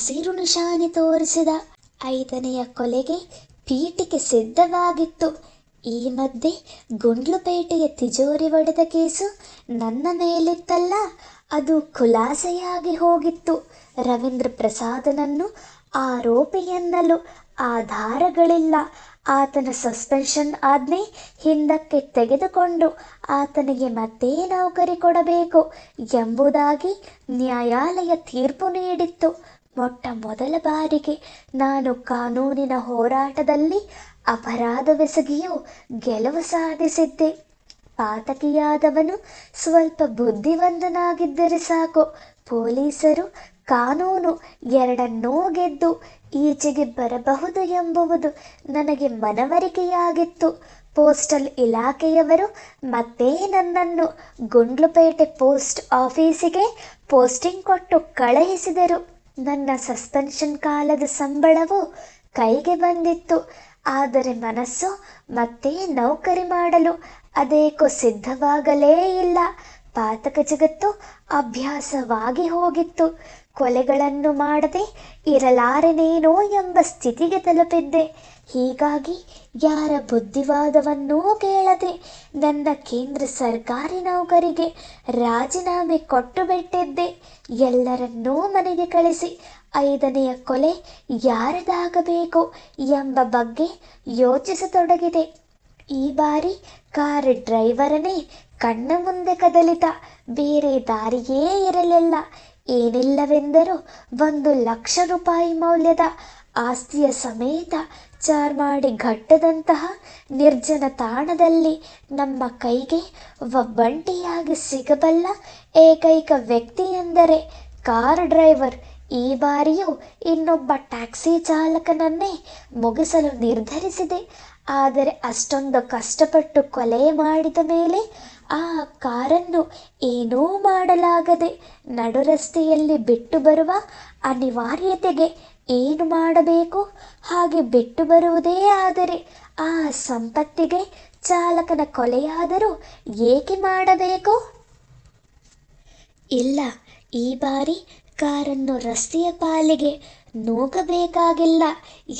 ಹಸಿರು ನಿಶಾನೆ ತೋರಿಸಿದ ಐದನೆಯ ಕೊಲೆಗೆ ಪೀಠಿಕೆ ಸಿದ್ಧವಾಗಿತ್ತು. ಈ ಮಧ್ಯೆ ಗುಂಡ್ಲುಪೇಟೆಯ ತಿಜೋರಿ ಒಡೆದ ಕೇಸು ನನ್ನ ಮೇಲಿತ್ತಲ್ಲ, ಅದು ಖುಲಾಸೆಯಾಗಿ ಹೋಗಿತ್ತು. ರವೀಂದ್ರ ಪ್ರಸಾದನನ್ನು ಆರೋಪಿ ಎನ್ನಲು ಆಧಾರಗಳಿಲ್ಲ. ಆತನ ಸಸ್ಪೆನ್ಷನ್ ಆಜ್ಞೆ ಹಿಂದಕ್ಕೆ ತೆಗೆದುಕೊಂಡು ಆತನಿಗೆ ಮತ್ತೆ ನೌಕರಿ ಕೊಡಬೇಕು ಎಂಬುದಾಗಿ ನ್ಯಾಯಾಲಯ ತೀರ್ಪು ನೀಡಿತ್ತು. ಮೊಟ್ಟ ಮೊದಲ ಬಾರಿಗೆ ನಾನು ಕಾನೂನಿನ ಹೋರಾಟದಲ್ಲಿ ಅಪರಾಧವೆಸಗಿಯೂ ಗೆಲುವು ಸಾಧಿಸಿದ್ದೆ. ಪಾತಕಿಯಾದವನು ಸ್ವಲ್ಪ ಬುದ್ಧಿವಂತನಾಗಿದ್ದರೆ ಸಾಕು. ಪೊಲೀಸರು ಕಾನೂನು ಎರಡನ್ನೂ ಗೆದ್ದು ಈಚೆಗೆ ಬರಬಹುದು ಎಂಬುವುದು ನನಗೆ ಮನವರಿಕೆಯಾಗಿತ್ತು. ಪೋಸ್ಟಲ್ ಇಲಾಖೆಯವರು ಮತ್ತೆ ನನ್ನನ್ನು ಗುಂಡ್ಲುಪೇಟೆ ಪೋಸ್ಟ್ ಆಫೀಸಿಗೆ ಪೋಸ್ಟಿಂಗ್ ಕೊಟ್ಟು ಕಳುಹಿಸಿದರು. ನನ್ನ ಸಸ್ಪೆನ್ಷನ್ ಕಾಲದ ಸಂಬಳವು ಕೈಗೆ ಬಂದಿತ್ತು. ಆದರೆ ಮನಸ್ಸು ಮತ್ತೆ ನೌಕರಿ ಮಾಡಲು ಅದೇಕೋ ಸಿದ್ಧವಾಗಲೇ ಇಲ್ಲ. ಪಾತಕ ಜಗತ್ತು ಅಭ್ಯಾಸವಾಗಿ ಹೋಗಿತ್ತು. ಕೊಲೆಗಳನ್ನು ಮಾಡದೆ ಇರಲಾರನೇನೋ ಎಂಬ ಸ್ಥಿತಿಗೆ ತಲುಪಿದ್ದೆ. ಹೀಗಾಗಿ ಯಾರ ಬುದ್ಧಿವಾದವನ್ನೂ ಕೇಳದೆ ನನ್ನ ಕೇಂದ್ರ ಸರ್ಕಾರಿ ನೌಕರಿಗೆ ರಾಜೀನಾಮೆ ಕೊಟ್ಟು ಬಿಟ್ಟಿದ್ದೆ. ಎಲ್ಲರನ್ನೂ ಮನೆಗೆ ಕಳಿಸಿ ಐದನೆಯ ಕೊಲೆ ಯಾರದಾಗಬೇಕು ಎಂಬ ಬಗ್ಗೆ ಯೋಚಿಸತೊಡಗಿದೆ. ಈ ಬಾರಿ ಕಾರ್ ಡ್ರೈವರನೇ ಕಣ್ಣ ಮುಂದೆ ಕದಲಿತ ಬೇರೆ ದಾರಿಯೇ ಇರಲಿಲ್ಲ. ಏನಿಲ್ಲವೆಂದರೂ ಒಂದು ಲಕ್ಷ ರೂಪಾಯಿ ಮೌಲ್ಯದ ಆಸ್ತಿಯ ಸಮೇತ ಚಾರ್ಮಾಡಿ ಘಟ್ಟದಂತಹ ನಿರ್ಜನ ತಾಣದಲ್ಲಿ ನಮ್ಮ ಕೈಗೆ ಒಬ್ಬಂಟಿಯಾಗಿ ಸಿಗಬಲ್ಲ ಏಕೈಕ ವ್ಯಕ್ತಿ ಎಂದರೆ ಕಾರ್ ಡ್ರೈವರ್. ಈ ಬಾರಿಯೂ ಇನ್ನೊಬ್ಬ ಟ್ಯಾಕ್ಸಿ ಚಾಲಕನನ್ನೇ ಮುಗಿಸಲು ನಿರ್ಧರಿಸಿದೆ. ಆದರೆ ಅಷ್ಟೊಂದು ಕಷ್ಟಪಟ್ಟು ಕೊಲೆ ಮಾಡಿದ ಮೇಲೆ ಆ ಕಾರನ್ನು ಏನೂ ಮಾಡಲಾಗದೆ ನಡುರಸ್ತೆಯಲ್ಲಿ ಬಿಟ್ಟು ಬರುವ ಅನಿವಾರ್ಯತೆಗೆ ಏನು ಮಾಡಬೇಕು? ಹಾಗೆ ಬಿಟ್ಟು ಬರುವುದೇ ಆದರೆ ಆ ಸಂಪತ್ತಿಗೆ ಚಾಲಕನ ಕೊಲೆಯಾದರೂ ಏಕೆ ಮಾಡಬೇಕು? ಇಲ್ಲ, ಈ ಬಾರಿ ಕಾರನ್ನು ರಸ್ತೆಯ ಪಾಲಿಗೆ ನೂಗಬೇಕಾಗಿಲ್ಲ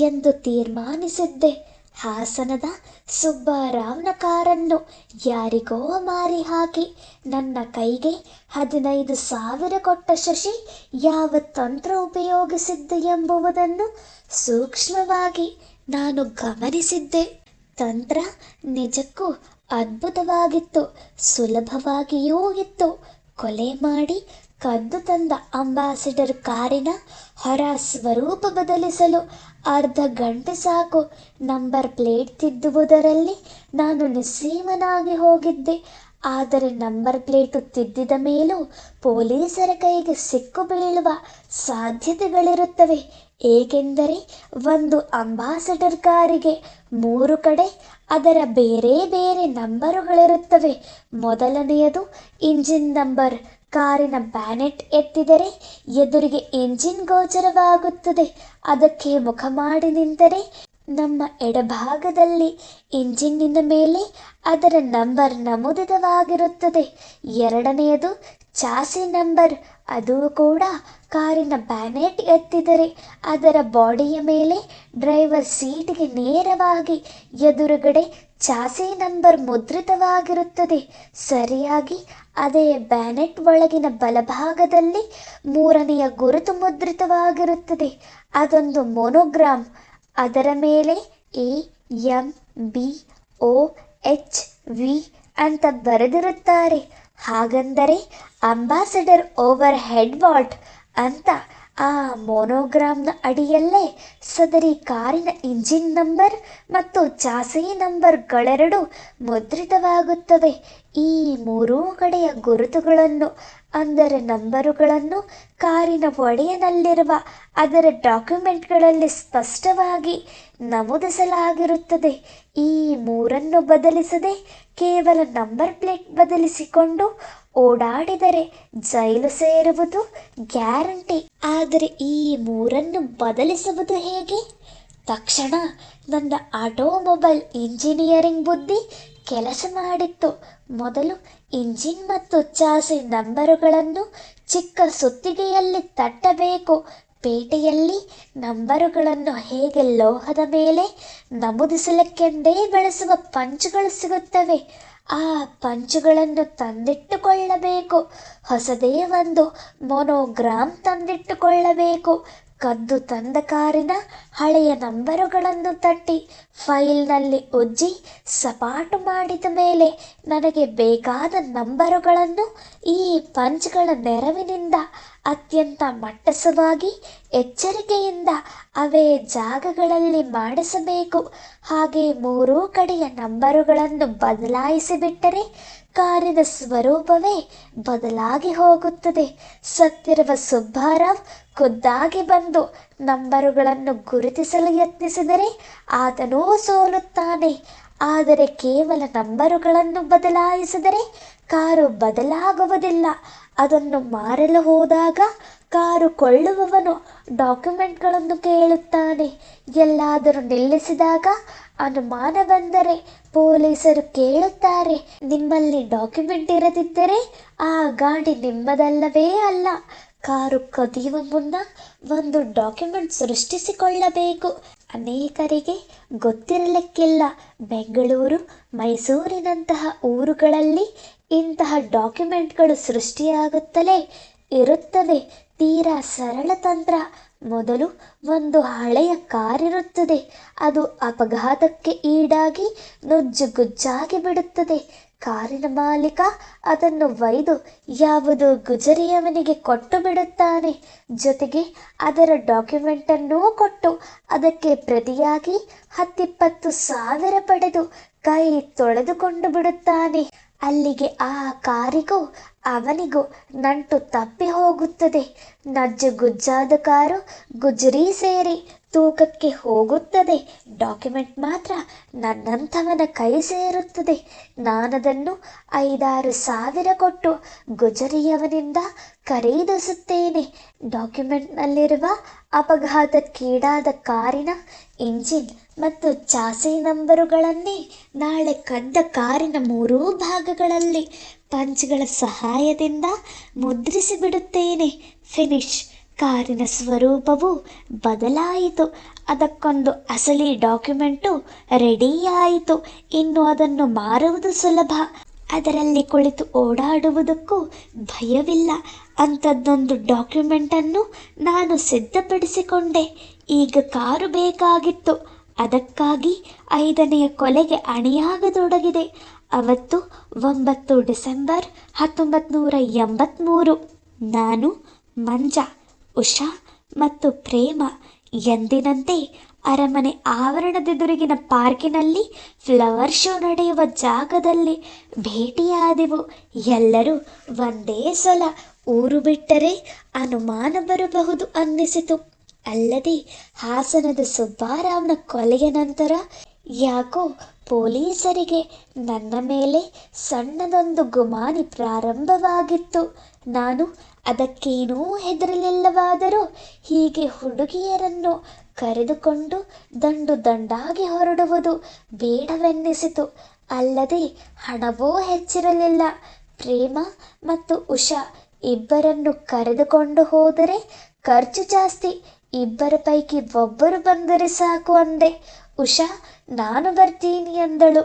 ಎಂದು ತೀರ್ಮಾನಿಸಿದ್ದೆ. ಹಾಸನದ ಸುಬ್ಬರಾವ್ನ ಕಾರನ್ನು ಯಾರಿಗೋ ಮಾರಿ ಹಾಕಿ ನನ್ನ ಕೈಗೆ ಹದಿನೈದು ಸಾವಿರ ಕೊಟ್ಟ ಶಶಿ ಯಾವ ತಂತ್ರ ಉಪಯೋಗಿಸಿದ್ದು ಎಂಬುವುದನ್ನು ಸೂಕ್ಷ್ಮವಾಗಿ ನಾನು ಗಮನಿಸಿದ್ದೆ. ತಂತ್ರ ನಿಜಕ್ಕೂ ಅದ್ಭುತವಾಗಿತ್ತು, ಸುಲಭವಾಗಿಯೂ ಇತ್ತು. ಕೊಲೆ ಮಾಡಿ ಕದ್ದು ತಂದ ಅಂಬಾಸಿಡರ್ ಕಾರಿನ ಹೊರ ಸ್ವರೂಪ ಬದಲಿಸಲು ಅರ್ಧ ಗಂಟೆ ಸಾಕು ನಂಬರ್ ಪ್ಲೇಟ್ ತಿದ್ದುವುದರಲ್ಲಿ ನಾನು ನಿಸ್ಸೀಮನಾಗಿ ಹೋಗಿದ್ದೆ. ಆದರೆ ನಂಬರ್ ಪ್ಲೇಟ್ ತಿದ್ದಿದ ಮೇಲೂ ಪೊಲೀಸರ ಕೈಗೆ ಸಿಕ್ಕು ಬೀಳುವ ಸಾಧ್ಯತೆಗಳಿರುತ್ತವೆ. ಏಕೆಂದರೆ ಒಂದು ಅಂಬಾಸಡರ್ ಕಾರಿಗೆ ಮೂರು ಕಡೆ, ಅದರ ಬೇರೆ ಬೇರೆ ನಂಬರುಗಳಿರುತ್ತವೆ. ಮೊದಲನೆಯದು ಇಂಜಿನ್ ನಂಬರ್ ಕಾರಿನ ಬ್ಯಾನೆಟ್ ಎತ್ತಿದರೆ ಎದುರಿಗೆ ಇಂಜಿನ್ ಗೋಚರವಾಗುತ್ತದೆ. ಅದಕ್ಕೆ ಮುಖ ಮಾಡಿ ನಿಂತರೆ ನಮ್ಮ ಎಡಭಾಗದಲ್ಲಿ ಇಂಜಿನ್ನಿನ ಮೇಲೆ ಅದರ ನಂಬರ್ ನಮೂದಿತವಾಗಿರುತ್ತದೆ. ಎರಡನೆಯದು ಚಾಸಿ ನಂಬರ್. ಅದು ಕೂಡ ಕಾರಿನ ಬ್ಯಾನೆಟ್ ಎತ್ತಿದರೆ ಅದರ ಬಾಡಿಯ ಮೇಲೆ ಡ್ರೈವರ್ ಸೀಟ್ಗೆ ನೇರವಾಗಿ ಎದುರುಗಡೆ ಚಾಸಿ ನಂಬರ್ ಮುದ್ರಿತವಾಗಿರುತ್ತದೆ. ಸರಿಯಾಗಿ ಅದೇ ಬ್ಯಾನೆಟ್ ಒಳಗಿನ ಬಲಭಾಗದಲ್ಲಿ ಮೂರನೆಯ ಗುರುತು ಮುದ್ರಿತವಾಗಿರುತ್ತದೆ. ಅದೊಂದು ಮೊನೋಗ್ರಾಮ್. ಅದರ ಮೇಲೆ A, M, B, O, H, V ಅಂತ ಬರೆದಿರುತ್ತಾರೆ. ಹಾಗಂದರೆ ಅಂಬಾಸಡರ್ ಓವರ್ ಹೆಡ್ ವಾಟ್ ಅಂತ ಆ ಮೊನೋಗ್ರಾಮ್ನ ಅಡಿಯಲ್ಲೇ ಸದರಿ ಕಾರಿನ ಇಂಜಿನ್ ನಂಬರ್ ಮತ್ತು ಚಾಸಿ ನಂಬರ್ಗಳೆರಡು ಮುದ್ರಿತವಾಗುತ್ತವೆ. ಈ ಮೂರೂ ಕಡೆಯ ಗುರುತುಗಳನ್ನು, ಅಂದರೆ ನಂಬರುಗಳನ್ನು ಕಾರಿನ ಒಡೆಯನಲ್ಲಿರುವ ಅದರ ಡಾಕ್ಯುಮೆಂಟ್ಗಳಲ್ಲಿ ಸ್ಪಷ್ಟವಾಗಿ ನಮೂದಿಸಲಾಗಿರುತ್ತದೆ. ಈ ಮೂರನ್ನು ಬದಲಿಸದೆ ಕೇವಲ ನಂಬರ್ ಪ್ಲೇಟ್ ಬದಲಿಸಿಕೊಂಡು ಓಡಾಡಿದರೆ ಜೈಲು ಸೇರುವುದು ಗ್ಯಾರಂಟಿ. ಆದರೆ ಈ ಮೂರನ್ನು ಬದಲಿಸುವುದು ಹೇಗೆ? ತಕ್ಷಣ ನನ್ನ ಆಟೋಮೊಬೈಲ್ ಇಂಜಿನಿಯರಿಂಗ್ ಬುದ್ಧಿ ಕೆಲಸ ಮಾಡಿತ್ತು. ಮೊದಲು ಇಂಜಿನ್ ಮತ್ತು ಚಾಸಿ ನಂಬರುಗಳನ್ನು ಚಿಕ್ಕ ಸುತ್ತಿಗೆಯಲ್ಲಿ ತಟ್ಟಬೇಕು. ಪೇಟೆಯಲ್ಲಿ ನಂಬರುಗಳನ್ನು ಹೇಗೆ ಲೋಹದ ಮೇಲೆ ನಮೂದಿಸಲಿಕ್ಕೆಂದೇ ಬಳಸುವ ಪಂಚುಗಳು ಸಿಗುತ್ತವೆ. ಆ ಪಂಚುಗಳನ್ನು ತಂದಿಟ್ಟುಕೊಳ್ಳಬೇಕು. ಹೊಸದೇ ಒಂದು ಮೊನೋಗ್ರಾಮ್ ತಂದಿಟ್ಟುಕೊಳ್ಳಬೇಕು. ಕದ್ದು ತಂದ ಕಾರಿನ ಹಳೆಯ ನಂಬರುಗಳನ್ನು ತಟ್ಟಿ ಫೈಲ್ನಲ್ಲಿ ಉಜ್ಜಿ ಸಪಾಟು ಮಾಡಿದ ಮೇಲೆ ನನಗೆ ಬೇಕಾದ ನಂಬರುಗಳನ್ನು ಈ ಪಂಚ್ಗಳ ನೆರವಿನಿಂದ ಅತ್ಯಂತ ಮಟ್ಟಸವಾಗಿ ಎಚ್ಚರಿಕೆಯಿಂದ ಅವೇ ಜಾಗಗಳಲ್ಲಿ ಮಾಡಿಸಬೇಕು. ಹಾಗೆ ಮೂರೂ ಕಡೆಯ ನಂಬರುಗಳನ್ನು ಬದಲಾಯಿಸಿಬಿಟ್ಟರೆ ಕಾರ್ಯದ ಸ್ವರೂಪವೇ ಬದಲಾಗಿ ಹೋಗುತ್ತದೆ. ಸತ್ತಿರುವ ಸುಬ್ಬಾರಾವ್ ಖುದ್ದಾಗಿ ಬಂದು ನಂಬರುಗಳನ್ನು ಗುರುತಿಸಲು ಯತ್ನಿಸಿದರೆ ಆತನೂ ಸೋಲುತ್ತಾನೆ. ಆದರೆ ಕೇವಲ ನಂಬರುಗಳನ್ನು ಬದಲಾಯಿಸಿದರೆ ಕಾರು ಬದಲಾಗುವುದಿಲ್ಲ. ಅದನ್ನು ಮಾರಲು ಹೋದಾಗ ಕಾರು ಕೊಳ್ಳುವವನು ಡಾಕ್ಯುಮೆಂಟ್ಗಳನ್ನು ಕೇಳುತ್ತಾನೆ. ಎಲ್ಲಾದರೂ ನಿಲ್ಲಿಸಿದಾಗ ಅನುಮಾನ ಬಂದರೆ ಪೊಲೀಸರು ಕೇಳುತ್ತಾರೆ. ನಿಮ್ಮಲ್ಲಿ ಡಾಕ್ಯುಮೆಂಟ್ ಇರದಿದ್ದರೆ ಆ ಗಾಡಿ ನಿಮ್ಮದಲ್ಲವೇ ಅಲ್ಲ. ಕಾರು ಕದಿಯುವ ಮುನ್ನ ಒಂದು ಡಾಕ್ಯುಮೆಂಟ್ ಸೃಷ್ಟಿಸಿಕೊಳ್ಳಬೇಕು. ಅನೇಕರಿಗೆ ಗೊತ್ತಿರಲಿಕ್ಕಿಲ್ಲ. ಬೆಂಗಳೂರು, ಮೈಸೂರಿನಂತಹ ಊರುಗಳಲ್ಲಿ ಇಂತಹ ಡಾಕ್ಯುಮೆಂಟ್ಗಳು ಸೃಷ್ಟಿಯಾಗುತ್ತಲೇ ಇರುತ್ತದೆ. ತೀರಾ ಸರಳ ತಂತ್ರ. ಮೊದಲು ಒಂದು ಹಳೆಯ ಕಾರಿರುತ್ತದೆ ಅದು ಅಪಘಾತಕ್ಕೆ ಈಡಾಗಿ ನುಜ್ಜುಗುಜ್ಜಾಗಿ ಬಿಡುತ್ತದೆ. ಕಾರಿನ ಮಾಲೀಕ ಅದನ್ನು ಒಯ್ದು ಯಾವುದು ಗುಜರಿಯವನಿಗೆ ಕೊಟ್ಟು ಬಿಡುತ್ತಾನೆ? ಜೊತೆಗೆ ಅದರ ಡಾಕ್ಯುಮೆಂಟನ್ನೂ ಕೊಟ್ಟು ಅದಕ್ಕೆ ಪ್ರತಿಯಾಗಿ ಹತ್ತಿಪ್ಪತ್ತು ಸಾವಿರ ಪಡೆದು ಕೈ ತೊಳೆದುಕೊಂಡು ಬಿಡುತ್ತಾನೆ. ಅಲ್ಲಿಗೆ ಆ ಕಾರಿಗೂ ಅವನಿಗೂ ನಂಟು ತಪ್ಪಿ ಹೋಗುತ್ತದೆ. ನಜ್ಜುಗುಜ್ಜಾದ ಕಾರು ಗುಜರಿ ಸೇರಿ ತೂಕಕ್ಕೆ ಹೋಗುತ್ತದೆ. ಡಾಕ್ಯುಮೆಂಟ್ ಮಾತ್ರ ನನ್ನಂಥವನ ಕೈ ಸೇರುತ್ತದೆ. ನಾನದನ್ನು ಐದಾರು ಸಾವಿರ ಕೊಟ್ಟು ಗುಜರಿಯವನಿಂದ ಖರೀದಿಸುತ್ತೇನೆ. ಡಾಕ್ಯುಮೆಂಟ್ನಲ್ಲಿರುವ ಅಪಘಾತಕ್ಕೀಡಾದ ಕಾರಿನ ಇಂಜಿನ್ ಮತ್ತು ಚಾಸಿ ನಂಬರುಗಳನ್ನೇ ನಾಳೆ ಕದ್ದ ಕಾರಿನ ಮೂರೂ ಭಾಗಗಳಲ್ಲಿ ಪಂಚ್ಗಳ ಸಹಾಯದಿಂದ ಮುದ್ರಿಸಿಬಿಡುತ್ತೇನೆ. ಫಿನಿಶ್. ಕಾರಿನ ಸ್ವರೂಪವು ಬದಲಾಯಿತು. ಅದಕ್ಕೊಂದು ಅಸಲಿ ಡಾಕ್ಯುಮೆಂಟು ರೆಡಿಯಾಯಿತು. ಇನ್ನು ಅದನ್ನು ಮಾರುವುದು ಸುಲಭ. ಅದರಲ್ಲಿ ಕುಳಿತು ಓಡಾಡುವುದಕ್ಕೂ ಭಯವಿಲ್ಲ. ಅಂಥದ್ದೊಂದು ಡಾಕ್ಯುಮೆಂಟನ್ನು ನಾನು ಸಿದ್ಧಪಡಿಸಿಕೊಂಡೆ. ಈಗ ಕಾರು ಬೇಕಾಗಿತ್ತು. ಅದಕ್ಕಾಗಿ ಐದನೆಯ ಕೊಲೆಗೆ ಅಣಿಯಾಗತೊಡಗಿದೆ. ಅವತ್ತು ಒಂಬತ್ತು ಡಿಸೆಂಬರ್ ಹತ್ತೊಂಬತ್ತು ನೂರ ಎಂಬತ್ತ್ಮೂರು ನಾನು, ಮಂಜ, ಉಷಾ ಮತ್ತು ಪ್ರೇಮ ಎಂದಿನಂತೆ ಅರಮನೆ ಆವರಣದೆದುರಿಗಿನ ಪಾರ್ಕಿನಲ್ಲಿ ಫ್ಲವರ್ ಶೋ ನಡೆಯುವ ಜಾಗದಲ್ಲಿ ಭೇಟಿಯಾದೆವು. ಎಲ್ಲರೂ ಒಂದೇ ಸಲ ಊರು ಬಿಟ್ಟರೆ ಅನುಮಾನ ಬರಬಹುದು ಅನ್ನಿಸಿತು. ಅಲ್ಲದೆ ಹಾಸನದ ಸುಬ್ಬಾರಾವ್ನ ಕೊಲೆಯ ನಂತರ ಯಾಕೋ ಪೊಲೀಸರಿಗೆ ನನ್ನ ಮೇಲೆ ಸಣ್ಣದೊಂದು ಗುಮಾನಿ ಪ್ರಾರಂಭವಾಗಿತ್ತು. ನಾನು ಅದಕ್ಕೇನೂ ಹೆದರಲಿಲ್ಲವಾದರೂ ಹೀಗೆ ಹುಡುಗಿಯರನ್ನು ಕರೆದುಕೊಂಡು ದಂಡು ದಂಡಾಗಿ ಹೊರಡುವುದು ಬೇಡವೆನ್ನಿಸಿತು. ಅಲ್ಲದೆ ಹಣವೂ ಹೆಚ್ಚಿರಲಿಲ್ಲ. ಪ್ರೇಮ ಮತ್ತು ಉಷಾ ಇಬ್ಬರನ್ನು ಕರೆದುಕೊಂಡು ಹೋದರೆ ಖರ್ಚು ಜಾಸ್ತಿ. ಇಬ್ಬರ ಪೈಕಿ ಒಬ್ಬರು ಬಂದರೆ ಸಾಕು ಅಂದೆ. ಉಷಾ ನಾನು ಬರ್ತೀನಿ ಎಂದಳು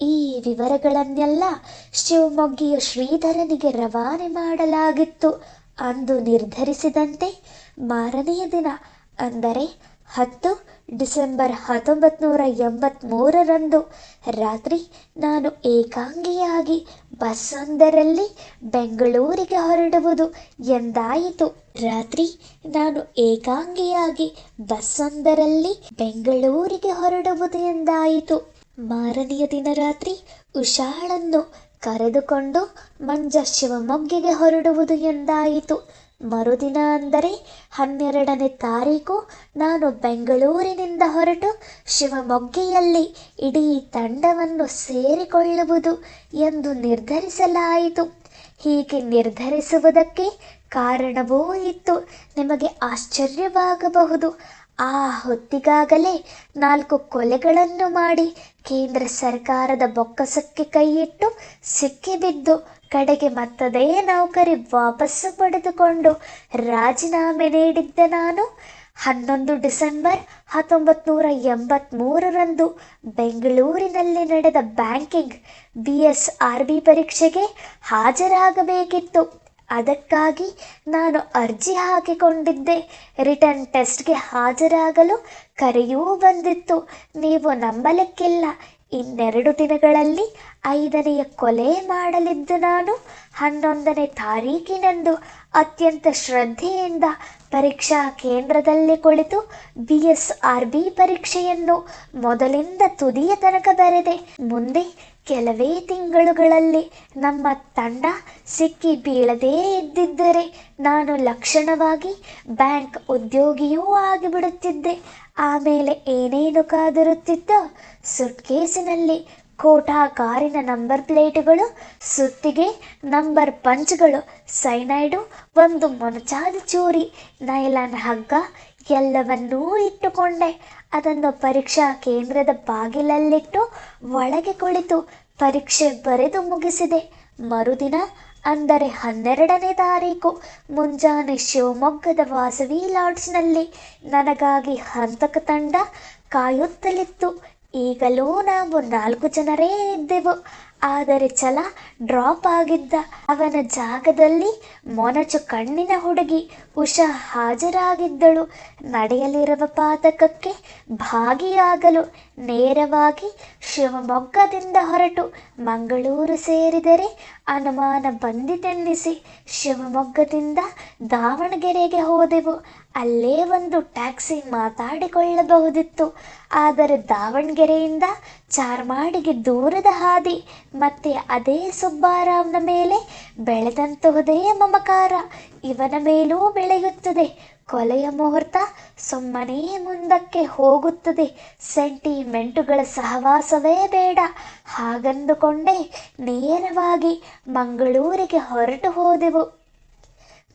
ಈ ವಿವರಗಳನ್ನೆಲ್ಲ ಶಿವಮೊಗ್ಗಿಯ ಶ್ರೀಧರನಿಗೆ ರವಾನೆ ಮಾಡಲಾಗಿತ್ತು. ಅಂದು ನಿರ್ಧರಿಸಿದಂತೆ ಮಾರನೆಯ ದಿನ, ಅಂದರೆ ಹತ್ತು ಡಿಸೆಂಬರ್ ಹತ್ತೊಂಬತ್ತು ನೂರ ಎಂಬತ್ತ್ಮೂರರಂದು ರಾತ್ರಿ ನಾನು ಏಕಾಂಗಿಯಾಗಿ ಬಸ್ಸೊಂದರಲ್ಲಿ ಬೆಂಗಳೂರಿಗೆ ಹೊರಡುವುದು ಎಂದಾಯಿತು. ರಾತ್ರಿ ನಾನು ಏಕಾಂಗಿಯಾಗಿ ಬಸ್ಸೊಂದರಲ್ಲಿ ಬೆಂಗಳೂರಿಗೆ ಹೊರಡುವುದು ಎಂದಾಯಿತು. ಮಾರನೆಯ ದಿನ ರಾತ್ರಿ ಉಷಾಳನ್ನು ಕರೆದುಕೊಂಡು ಮಂಜ ಶಿವಮೊಗ್ಗಿಗೆ ಹೊರಡುವುದು ಎಂದಾಯಿತು. ಮರುದಿನ ಅಂದರೆ ಹನ್ನೆರಡನೇ ತಾರೀಕು ನಾನು ಬೆಂಗಳೂರಿನಿಂದ ಹೊರಟು ಶಿವಮೊಗ್ಗೆಯಲ್ಲಿ ಇಡೀ ತಂಡವನ್ನು ಸೇರಿಕೊಳ್ಳುವುದು ಎಂದು ನಿರ್ಧರಿಸಲಾಯಿತು. ಹೀಗೆ ನಿರ್ಧರಿಸುವುದಕ್ಕೆ ಕಾರಣವೂ ಇತ್ತು. ನಿಮಗೆ ಆಶ್ಚರ್ಯವಾಗಬಹುದು. ಆ ಹೊತ್ತಿಗಾಗಲೇ ನಾಲ್ಕು ಕೊಲೆಗಳನ್ನು ಮಾಡಿ ಕೇಂದ್ರ ಸರ್ಕಾರದ ಬೊಕ್ಕಸಕ್ಕೆ ಕೈಯಿಟ್ಟು ಸಿಕ್ಕಿಬಿದ್ದು, ಕಡೆಗೆ ಮತ್ತದೇ ನೌಕರಿ ವಾಪಸ್ಸು ಪಡೆದುಕೊಂಡು ರಾಜೀನಾಮೆ ನೀಡಿದ್ದೆ ನಾನು. ಹನ್ನೊಂದು ಡಿಸೆಂಬರ್ ಹತ್ತೊಂಬತ್ತು ನೂರ ಎಂಬತ್ತ್ಮೂರರಂದು ಬೆಂಗಳೂರಿನಲ್ಲಿ ನಡೆದ banking, B S R B ಪರೀಕ್ಷೆಗೆ ಹಾಜರಾಗಬೇಕಿತ್ತು. ಅದಕ್ಕಾಗಿ ನಾನು ಅರ್ಜಿ ಹಾಕಿಕೊಂಡಿದ್ದೆ. ರಿಟರ್ನ್ ಟೆಸ್ಟ್ಗೆ ಹಾಜರಾಗಲು ಕರೆಯೂ ಬಂದಿತ್ತು. ನೀವು ನಂಬಲಿಕ್ಕಿಲ್ಲ. ಇನ್ನೆರಡು ದಿನಗಳಲ್ಲಿ ಐದನೆಯ ಕೊಲೆ ಮಾಡಲಿದ್ದು ನಾನು. ಹನ್ನೊಂದನೇ ತಾರೀಕಿನಂದು ಅತ್ಯಂತ ಶ್ರದ್ಧೆಯಿಂದ ಪರೀಕ್ಷಾ ಕೇಂದ್ರದಲ್ಲಿ ಕುಳಿತು ಬಿ ಎಸ್ ಆರ್ ಬಿ ಪರೀಕ್ಷೆಯನ್ನು ಮೊದಲಿಂದ ತುದಿಯ ತನಕ ಬರೆದೆ. ಮುಂದೆ ಕೆಲವೇ ತಿಂಗಳುಗಳಲ್ಲಿ ನಮ್ಮ ತಂಡ ಸಿಕ್ಕಿ ಬೀಳದೇ ಇದ್ದಿದ್ದರೆ ನಾನು ಲಕ್ಷಣವಾಗಿ ಬ್ಯಾಂಕ್ ಉದ್ಯೋಗಿಯೂ ಆಗಿಬಿಡುತ್ತಿದ್ದೆ. ಆಮೇಲೆ ಏನೇನು ಕಾದಿರುತ್ತಿದ್ದೋ ಸುಟ್ಕೇಸಿನಲ್ಲಿ ಕೋಟಾ ಕಾರಿನ ನಂಬರ್ ಪ್ಲೇಟುಗಳು, ಸುತ್ತಿಗೆ ನಂಬರ್ ಪಂಚ್ಗಳು, ಸೈನೈಡು, ಒಂದು ಮೊನಚಾದ ಚೂರಿ, ನೈಲಾನ್ ಹಗ್ಗ ಎಲ್ಲವನ್ನೂ ಇಟ್ಟುಕೊಂಡೆ. ಅದನ್ನು ಪರೀಕ್ಷಾ ಕೇಂದ್ರದ ಬಾಗಿಲಲ್ಲಿಟ್ಟು ಒಳಗೆ ಕುಳಿತು ಪರೀಕ್ಷೆ ಬರೆದು ಮುಗಿಸಿದೆ. ಮರುದಿನ ಅಂದರೆ ಹನ್ನೆರಡನೇ ತಾರೀಕು, ಮುಂಜಾನೆ ಶಿವಮೊಗ್ಗದ ವಾಸವಿ ಲಾಡ್ಜ್ನಲ್ಲಿ ನನಗಾಗಿ ಹಂತಕ ತಂಡ ಕಾಯುತ್ತಲಿತ್ತು. ಈಗಲೂ ನಾವು ನಾಲ್ಕು ಜನರೇ ಇದ್ದೆವು. ಆದರೆ ಛಲ ಡ್ರಾಪ್ ಆಗಿದ್ದ ಅವನ ಜಾಗದಲ್ಲಿ ಮೊನಚು ಕಣ್ಣಿನ ಹುಡುಗಿ ಉಷಾ ಹಾಜರಾಗಿದ್ದಳು. ನಡೆಯಲಿರುವ ಪಾತಕಕ್ಕೆ ಭಾಗಿಯಾಗಲು ನೇರವಾಗಿ ಶಿವಮೊಗ್ಗದಿಂದ ಹೊರಟು ಮಂಗಳೂರು ಸೇರಿದರೆ ಅನುಮಾನ ಬಂದಿತೆನ್ನಿಸಿ. ಶಿವಮೊಗ್ಗದಿಂದ ದಾವಣಗೆರೆಗೆ ಹೋದೆವು. ಅಲ್ಲೇ ಒಂದು ಟ್ಯಾಕ್ಸಿ ಮಾತಾಡಿಕೊಳ್ಳಬಹುದಿತ್ತು. ಆದರೆ ದಾವಣಗೆರೆಯಿಂದ ಚಾರ್ಮಾಡಿಗೆ ದೂರದ ಹಾದಿ, ಮತ್ತೆ ಅದೇ ಸುಬ್ಬಾರಾವ್ನ ಮೇಲೆ ಬೆಳೆದಂತಹುದೇ ಮಮಕಾರ. ಇವನ ಮೇಲೂ ಬೆಳೆಯುತ್ತದೆ. ಕೊಲೆಯ ಮುಹೂರ್ತ ಸುಮ್ಮನೆ ಮುಂದಕ್ಕೆ ಹೋಗುತ್ತದೆ. ಸೆಂಟಿಮೆಂಟುಗಳ ಸಹವಾಸವೇ ಬೇಡ. ಹಾಗಂದುಕೊಂಡೇ ನೇರವಾಗಿ ಮಂಗಳೂರಿಗೆ ಹೊರಟು ಹೋದೆವು.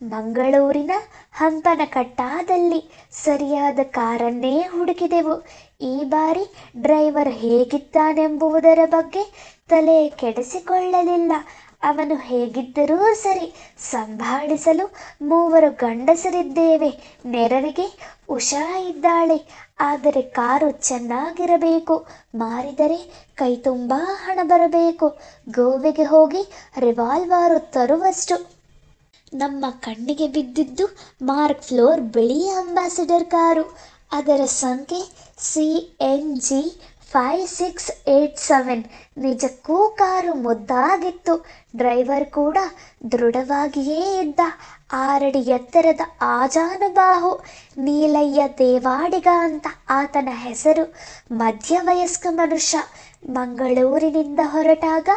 ಮಂಗಳೂರಿನ ಹಂಪನಕಟ್ಟಾದಲ್ಲಿ ಸರಿಯಾದ ಕಾರನ್ನೇ ಹುಡುಕಿದೆವು. ಈ ಬಾರಿ ಡ್ರೈವರ್ ಹೇಗಿದ್ದಾನೆಂಬುದರ ಬಗ್ಗೆ ತಲೆ ಕೆಡಿಸಿಕೊಳ್ಳಲಿಲ್ಲ. ಅವನು ಹೇಗಿದ್ದರೂ ಸರಿ, ಸಂಭಾಳಿಸಲು ಮೂವರು ಗಂಡಸರಿದ್ದೇವೆ. ನೆರವಿಗೆ ಉಷಾ ಇದ್ದಾಳೆ. ಆದರೆ ಕಾರು ಚೆನ್ನಾಗಿರಬೇಕು. ಮಾರಿದರೆ ಕೈ ತುಂಬ ಹಣ ಬರಬೇಕು. ಗೋವೆಗೆ ಹೋಗಿ ರಿವಾಲ್ವಾರು ತರುವಷ್ಟು. ನಮ್ಮ ಕಣ್ಣಿಗೆ ಬಿದ್ದಿದ್ದು ಮಾರ್ಕ್ ಫ್ಲೋರ್ ಬಿಳಿ ಅಂಬಾಸಿಡರ್ ಕಾರು. ಅದರ ಸಂಖ್ಯೆ C N G five six eight seven. ನಿಜಕ್ಕೂ ಕಾರು ಮುದ್ದಾಗಿತ್ತು. ಡ್ರೈವರ್ ಕೂಡ ದೃಢವಾಗಿಯೇ ಇದ್ದ. ಆರಡಿ ಎತ್ತರದ ಆಜಾನುಬಾಹು, ನೀಲಯ್ಯ ದೇವಾಡಿಗ ಅಂತ ಆತನ ಹೆಸರು ಮಧ್ಯವಯಸ್ಕ ಮನುಷ್ಯ. ಮಂಗಳೂರಿನಿಂದ ಹೊರಟಾಗ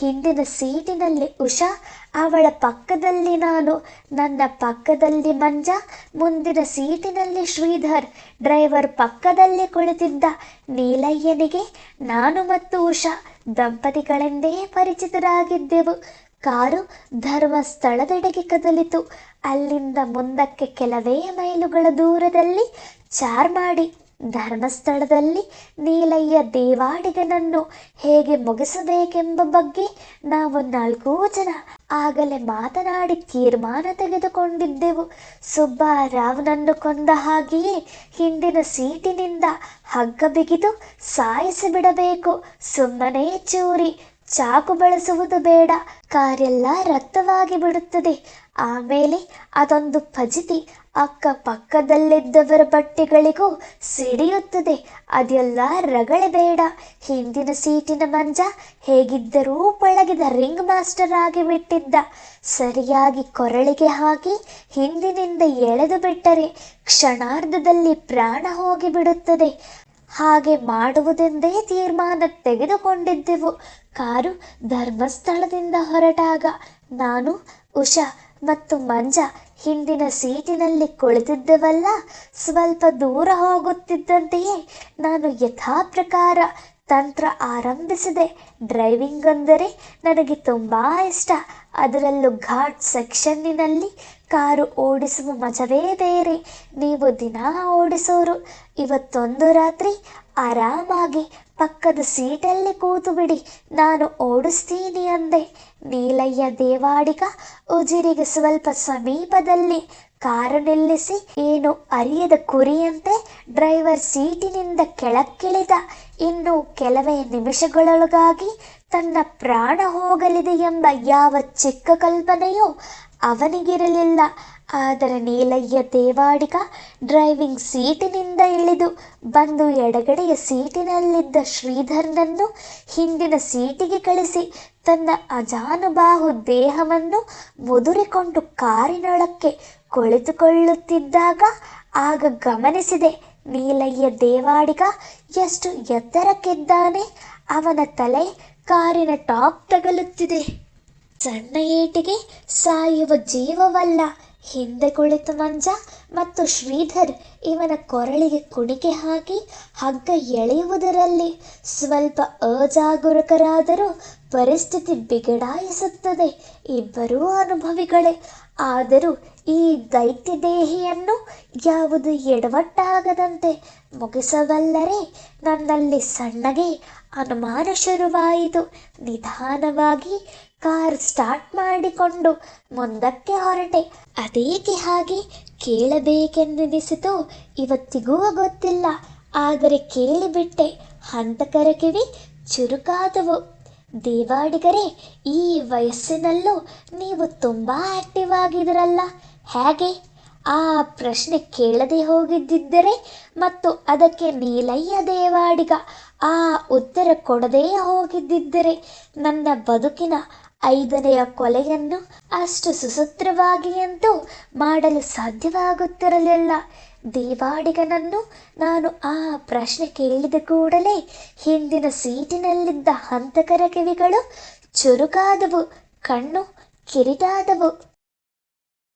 ಹಿಂದಿನ ಸೀಟಿನಲ್ಲಿ ಉಷಾ, ಅವಳ ಪಕ್ಕದಲ್ಲಿ ನಾನು, ನನ್ನ ಪಕ್ಕದಲ್ಲಿ ಮಂಜ, ಮುಂದಿನ ಸೀಟಿನಲ್ಲಿ ಶ್ರೀಧರ್, ಡ್ರೈವರ್ ಪಕ್ಕದಲ್ಲಿ ಕುಳಿತಿದ್ದ ನೀಲಯ್ಯನಿಗೆ ನಾನು ಮತ್ತು ಉಷಾ ದಂಪತಿಗಳೆಂದೇ ಪರಿಚಿತರಾಗಿದ್ದೆವು. ಕಾರು ಧರ್ಮಸ್ಥಳದೆಡೆಗೆ ಕದಲಿತು. ಅಲ್ಲಿಂದ ಮುಂದಕ್ಕೆ ಕೆಲವೇ ಮೈಲುಗಳ ದೂರದಲ್ಲಿ ಚಾರ್ಮಾಡಿ ಧರ್ಮಸ್ಥಳದಲ್ಲಿ ನೀಲಯ್ಯ ದೇವಾಡಿಗನನ್ನು ಹೇಗೆ ಮುಗಿಸಬೇಕೆಂಬ ಬಗ್ಗೆ ನಾವು ನಾಲ್ಕೂ ಜನ ಆಗಲೇ ಮಾತನಾಡಿ ತೀರ್ಮಾನ ತೆಗೆದುಕೊಂಡಿದ್ದೆವು. ಸುಬ್ಬಾರಾವ್ನನ್ನು ಕೊಂದ ಹಾಗೆಯೇ ಹಿಂದಿನ ಸೀಟಿನಿಂದ ಹಗ್ಗ ಬಿಗಿದು ಸಾಯಿಸಿ ಬಿಡಬೇಕು ಸುಮ್ಮನೆ ಚೂರಿ, ಚಾಕು ಬಳಸುವುದು ಬೇಡ. ಕಾರೆಲ್ಲ ರಕ್ತವಾಗಿ ಬಿಡುತ್ತದೆ. ಆಮೇಲೆ ಅದೊಂದು ಫಜಿತಿ ಅಕ್ಕ ಪಕ್ಕದಲ್ಲಿದ್ದವರ ಬಟ್ಟೆಗಳಿಗೂ ಸಿಡಿಯುತ್ತದೆ. ಅದೆಲ್ಲ ರಗಳೆ ಬೇಡ. ಹಿಂದಿನ ಸೀಟಿನ ಮಂಜ ಹೇಗಿದ್ದರೂ ಪಳಗಿದ ರಿಂಗ್ ಮಾಸ್ಟರ್ ಆಗಿ ಬಿಟ್ಟಿದ್ದ. ಸರಿಯಾಗಿ ಕೊರಳಿಗೆ ಹಾಕಿ ಹಿಂದಿನಿಂದ ಎಳೆದು ಬಿಟ್ಟರೆ ಕ್ಷಣಾರ್ಧದಲ್ಲಿ ಪ್ರಾಣ ಹೋಗಿಬಿಡುತ್ತದೆ. ಹಾಗೆ ಮಾಡುವುದೆಂದೇ ತೀರ್ಮಾನ ತೆಗೆದುಕೊಂಡಿದ್ದೆವು. ಕಾರು ಧರ್ಮಸ್ಥಳದಿಂದ ಹೊರಟಾಗ ನಾನು, ಉಷಾ ಮತ್ತು ಮಂಜ ಹಿಂದಿನ ಸೀಟಿನಲ್ಲಿ ಕುಳಿತಿದ್ದೆವಲ್ಲ, ಸ್ವಲ್ಪ ದೂರ ಹೋಗುತ್ತಿದ್ದಂತೆಯೇ ನಾನು ಯಥಾ ಪ್ರಕಾರ ತಂತ್ರ ಆರಂಭಿಸಿದೆ. ಡ್ರೈವಿಂಗ್ ಅಂದರೆ ನನಗೆ ತುಂಬ ಇಷ್ಟ. ಅದರಲ್ಲೂ ಘಾಟ್ ಸೆಕ್ಷನ್ನಿನಲ್ಲಿ ಕಾರು ಓಡಿಸುವ ಮಜವೇ ಬೇರೆ. ನೀವು ದಿನ ಓಡಿಸೋರು, ಇವತ್ತೊಂದು ರಾತ್ರಿ ಆರಾಮಾಗಿ ಪಕ್ಕದ ಸೀಟಲ್ಲಿ ಕೂತು ಬಿಡಿ, ನಾನು ಓಡಿಸ್ತೀನಿ ಅಂದೆ. ನೀಲಯ್ಯ ದೇವಾಡಿಗ ಉಜಿರಿಗೆ ಸ್ವಲ್ಪ ಸಮೀಪದಲ್ಲಿ ಕಾರು ನಿಲ್ಲಿಸಿ, ಏನು ಅರಿಯದ ಕುರಿಯಂತೆ ಡ್ರೈವರ್ ಸೀಟಿನಿಂದ ಕೆಳಕ್ಕಿಳಿದ. ಇನ್ನು ಕೆಲವೇ ನಿಮಿಷಗಳೊಳಗಾಗಿ ತನ್ನ ಪ್ರಾಣ ಹೋಗಲಿದೆ ಎಂಬ ಯಾವ ಚಿಕ್ಕ ಕಲ್ಪನೆಯೂ ಅವನಿಗಿರಲಿಲ್ಲ. ಆದರೆ ನೀಲಯ್ಯ ದೇವಾಡಿಗ ಡ್ರೈವಿಂಗ್ ಸೀಟಿನಿಂದ ಇಳಿದು ಬಂದು ಎಡಗಡೆಯ ಸೀಟಿನಲ್ಲಿದ್ದ ಶ್ರೀಧರ್ನನ್ನು ಹಿಂದಿನ ಸೀಟಿಗೆ ಕಳಿಸಿ ತನ್ನ ಅಜಾನುಬಾಹು ದೇಹವನ್ನು ಮುದುರಿಕೊಂಡು ಕಾರಿನೊಳಕ್ಕೆ ಕುಳಿತುಕೊಳ್ಳುತ್ತಿದ್ದಾಗ ಆಗ ಗಮನಿಸಿದೆ ನೀಲಯ್ಯ ದೇವಾಡಿಗ ಎಷ್ಟು ಎತ್ತರಕ್ಕಿದ್ದಾನೆ. ಅವನ ತಲೆ ಕಾರಿನ ಟಾಪ್ ತಗಲುತ್ತಿದೆ. ಸಣ್ಣ ಏಟಿಗೆ ಸಾಯುವ ಜೀವವಲ್ಲ. ಹಿಂದೆ ಕುಳಿತ ಮಂಜ ಮತ್ತು ಶ್ರೀಧರ್ ಇವನ ಕೊರಳಿಗೆ ಕುಣಿಕೆ ಹಾಕಿ ಹಗ್ಗ ಎಳೆಯುವುದರಲ್ಲಿ ಸ್ವಲ್ಪ ಅಜಾಗರೂಕರಾದರೂ ಪರಿಸ್ಥಿತಿ ಬಿಗಡಾಯಿಸುತ್ತದೆ. ಇಬ್ಬರೂ ಅನುಭವಿಗಳೇ. ಆದರೂ ಈ ದೈತ್ಯ ದೇಹಿಯನ್ನು ಯಾವುದು ಎಡವಟ್ಟಾಗದಂತೆ ಮುಗಿಸಬಲ್ಲರೆ ನನ್ನಲ್ಲಿ ಸಣ್ಣಗೆ ಅನುಮಾನ ಶುರುವಾಯಿತು. ನಿಧಾನವಾಗಿ ಕಾರ್ ಸ್ಟಾರ್ಟ್ ಮಾಡಿಕೊಂಡು ಮುಂದಕ್ಕೆ ಹೊರಟೆ. ಅದೇಕೆ ಹಾಗೆ? ಕೇಳಬೇಕೆಂದೆನಿಸಿತು ಇವತ್ತಿಗೂ ಗೊತ್ತಿಲ್ಲ. ಆದರೆ ಕೇಳಿಬಿಟ್ಟೆ. ಹಂತಕರ ಕಿವಿ ಚುರುಕಾದವು. ದೇವಾಡಿಗರೇ, ಈ ವಯಸ್ಸಿನಲ್ಲೂ ನೀವು ತುಂಬ ಆಕ್ಟಿವ್ ಆಗಿದ್ರಲ್ಲ ಹೇಗೆ? ಆ ಪ್ರಶ್ನೆ ಕೇಳದೆ ಹೋಗಿದ್ದಿದ್ದರೆ ಮತ್ತು ಅದಕ್ಕೆ ನೀಲಯ್ಯ ದೇವಾಡಿಗ ಆ ಉತ್ತರ ಕೊಡದೇ ಹೋಗಿದ್ದಿದ್ದರೆ ನನ್ನ ಬದುಕಿನ ಐದನೆಯ ಕೊಲೆಯನ್ನು ಅಷ್ಟು ಸುಸೂತ್ರವಾಗಿ ಎಂದು ಮಾಡಲು ಸಾಧ್ಯವಾಗುತ್ತಿರಲಿಲ್ಲ. ದೇವಾಡಿಗನನ್ನು ನಾನು ಆ ಪ್ರಶ್ನೆ ಕೇಳಿದ ಕೂಡಲೇ ಹಿಂದಿನ ಸೀಟಿನಲ್ಲಿದ್ದ ಹಂತಕರ ಕಿವಿಗಳು ಚುರುಕಾದವು, ಕಣ್ಣು ಕಿರಿಟಾದವು